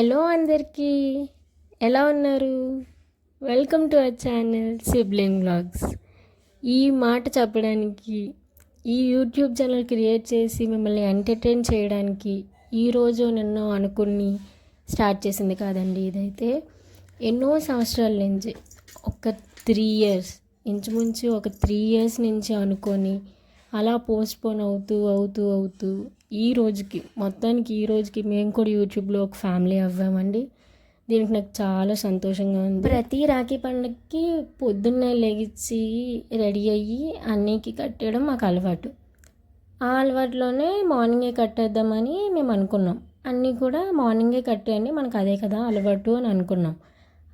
Hello అందరికీ. ఎలా ఉన్నారు? Welcome to our channel sibling blogs ఈ మాట చెప్పడానికి ఈ యూట్యూబ్ ఛానల్ క్రియేట్ చేసి మిమ్మల్ని ఎంటర్టైన్ చేయడానికి ఈరోజు నిన్నో అనుకుని స్టార్ట్ చేసింది కాదండి ఇదైతే. ఎన్నో సంవత్సరాల నుంచి ఒక త్రీ ఇయర్స్ ఇంచుమించు ఒక త్రీ ఇయర్స్ నుంచి అనుకొని అలా పోస్ట్పోన్ అవుతూ అవుతూ అవుతూ ఈ రోజుకి మొత్తానికి ఈ రోజుకి మేము కూడా యూట్యూబ్లో ఒక ఫ్యామిలీ అవ్వామండి. దీనికి నాకు చాలా సంతోషంగా ఉంది. ప్రతి రాఖీ పండుగకి పొద్దున్నే లెగిచ్చి రెడీ అయ్యి అన్నీకి కట్టేయడం మాకు అలవాటు. ఆ అలవాటులోనే మార్నింగే కట్టేద్దామని మేము అనుకున్నాం. అన్నీ కూడా మార్నింగే కట్టేయండి మనకు అదే కదా అలవాటు అని అనుకున్నాం.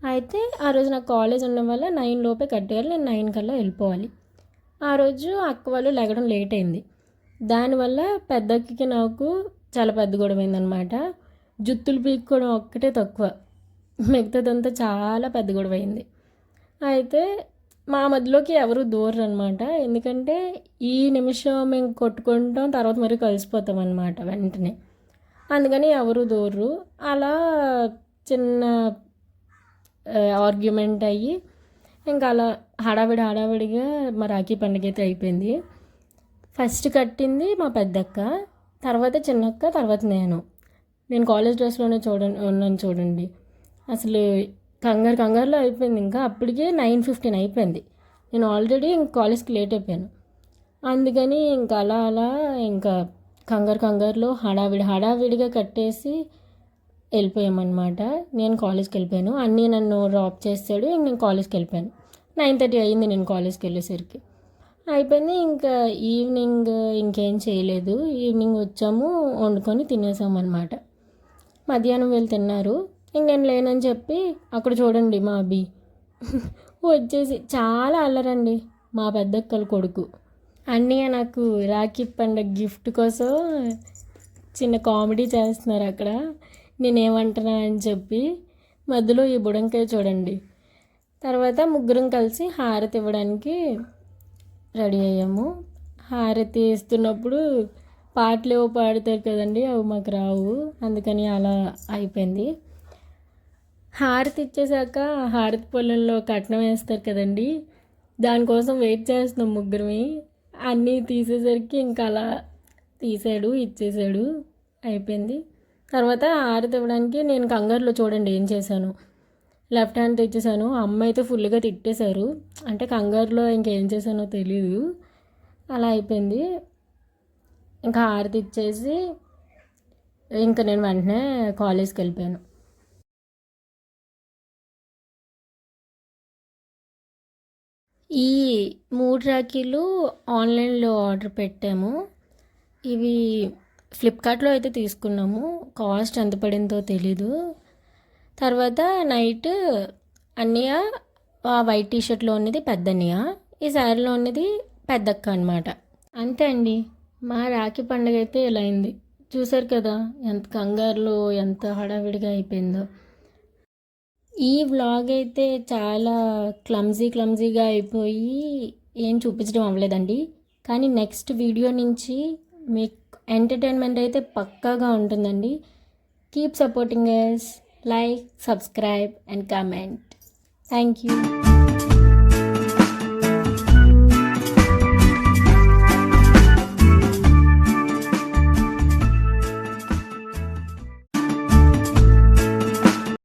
అయితే ఆ రోజు నాకు కాలేజ్ ఉండడం వల్ల నైన్ లోపే కట్టేయాలి నేను నైన్ కల్లా వెళ్ళిపోవాలి. ఆ రోజు అక్క వాళ్ళు లెగడం లేట్ అయింది. దానివల్ల పెద్దక్కకి నాకు చాలా పెద్ద గొడవ అయిందనమాట జుత్తులు పీక్కోవడం ఒక్కటే తక్కువ. మిగతాదంతా చాలా పెద్ద గొడవ అయింది. అయితే మా మధ్యలోకి ఎవరు దూరరు అనమాట ఎందుకంటే ఈ నిమిషం మేము కొట్టుకుంటాం తర్వాత మరి కలిసిపోతాం అనమాట వెంటనే. అందుకని ఎవరు దూరరు. అలా చిన్న ఆర్గ్యుమెంట్ అయ్యి ఇంకా అలా హడావిడి హడావిడిగా మా రాఖీ పండుగ అయితే అయిపోయింది. ఫస్ట్ కట్టింది మా పెద్దక్క తర్వాత చిన్నక్క తర్వాత నేను. నేను కాలేజ్ డ్రెస్లోనే చూడండి ఉన్నాను చూడండి. అసలు కంగారు కంగారులో అయిపోయింది. ఇంకా అప్పటికే నైన్ ఫిఫ్టీన్ అయిపోయింది. నేను ఆల్రెడీ ఇంక కాలేజ్కి లేట్ అయిపోయాను. అందుకని ఇంకా అలా అలా ఇంకా కంగారు కంగారులో హడావిడి హడావిడిగా కట్టేసి వెళ్ళిపోయామన్నమాట. నేను కాలేజ్కి వెళ్ళిపోయాను. అన్నీ నన్ను డ్రాప్ చేస్తాడు. ఇంక నేను కాలేజ్కి వెళ్ళిపోయాను. నైన్ థర్టీ అయింది నేను కాలేజ్కి వెళ్ళేసరికి. అయిపోయింది. ఇంకా ఈవినింగ్ ఇంకేం చేయలేదు. ఈవినింగ్ వచ్చాము. వండుకొని తినేసాము అనమాట మధ్యాహ్నం వెళ్ళి తిన్నారు. ఇంక నేను లేనని చెప్పి అక్కడ చూడండి మా అబ్బి. వచ్చేసి చాలా అల్లరండి. మా పెద్దక్కల కొడుకు. అన్నయ్య నాకు రాఖీ పండగ గిఫ్ట్ కోసం చిన్న కామెడీ చేస్తున్నారు అక్కడ. నేనేమంటున్నా అని చెప్పి మధ్యలో ఈ బుడంకాయ చూడండి. తర్వాత ముగ్గురం కలిసి హారతి ఇవ్వడానికి రెడీ అయ్యాము. హారతి ఇస్తున్నప్పుడు పాటలు ఏవో పాడతారు కదండి అవి మాకు రావు. అందుకని అలా అయిపోయింది. హారతి ఇచ్చేసాక హారతి పొలంలో కట్నం వేస్తారు కదండి దానికోసం వెయిట్ చేస్తున్నాం ముగ్గురమి. అన్నీ తీసేసరికి ఇంకా అలా తీసాడు ఇచ్చేసాడు. అయిపోయింది. తర్వాత ఆరి తివ్వడానికి నేను కంగారులో చూడండి ఏం చేశాను. లెఫ్ట్ హ్యాండ్ తెచ్చేసాను. అమ్మ అయితే ఫుల్గా తిట్టేశారు. అంటే కంగారులో ఇంకేం చేశానో తెలీదు. అలా అయిపోయింది. ఇంకా హారతి ఇచ్చేసి ఇంకా నేను వెంటనే కాలేజ్కి వెళ్ళిపోయాను. ఈ మూడు రాఖీలు ఆన్లైన్లో ఆర్డర్ పెట్టాము. ఇవి ఫ్లిప్కార్ట్లో అయితే తీసుకున్నాము. కాస్ట్ ఎంత పడిందో తెలీదు. తర్వాత నైట్ అన్నయ్య ఆ వైట్ టీషర్ట్లో ఉన్నది పెద్ద అన్నయ్య ఈ శారీలో ఉన్నది పెద్దక్క అనమాట అంతే అండి. మా రాఖీ పండుగ అయితే ఇలా అయింది. చూసారు కదా ఎంత కంగారులో ఎంత హడావిడిగా అయిపోయిందో. ఈ వ్లాగ్ అయితే చాలా క్లమ్జీ క్లమ్జీగా అయిపోయి ఏం చూపించడం అవ్వలేదండి. కానీ నెక్స్ట్ వీడియో నుంచి మీకు ఎంటర్టైన్మెంట్ అయితే పక్కాగా ఉంటుందండి. Keep supporting us like subscribe and comment thank you